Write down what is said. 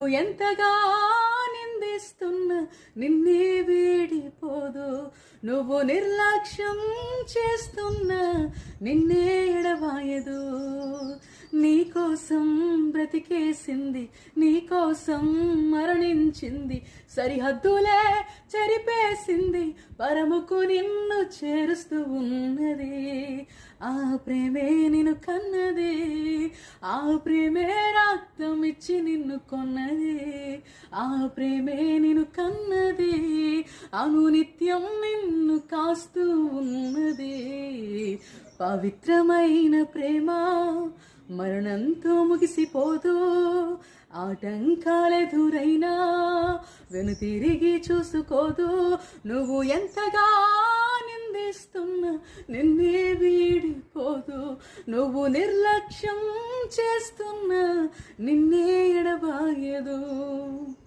ఎంతగా నిందిస్తున్నా నిన్నే వేడిపోదు. నువ్వు నిర్లక్ష్యం చేస్తున్నా నిన్నే ఎడవాయదు నీకోసం బ్రతికేసింది నీకోసం మరణించింది సరిహద్దులే చెరిపేసింది పరముకు నిన్ను చేరుస్తూ ఉన్నది. ఆ ప్రేమే నిన్ను కన్నది ఆ ప్రేమే రక్తం ఇచ్చి నిన్ను కొన్నది ఆ ప్రేమే నిన్ను కన్నది అను నిత్యం నిన్ను కాస్తూ ఉన్నది. పవిత్రమైన ప్రేమ మరణంతో ముగిసిపోదు ఆటంకాలెదురైనా వెనుతిరిగి చూసుకోదు. నువ్వు ఎంతగా నిందిస్తున్నా నిన్నే నువ్వు నిర్లక్ష్యం చేస్తున్నా నిన్నే ఎడబా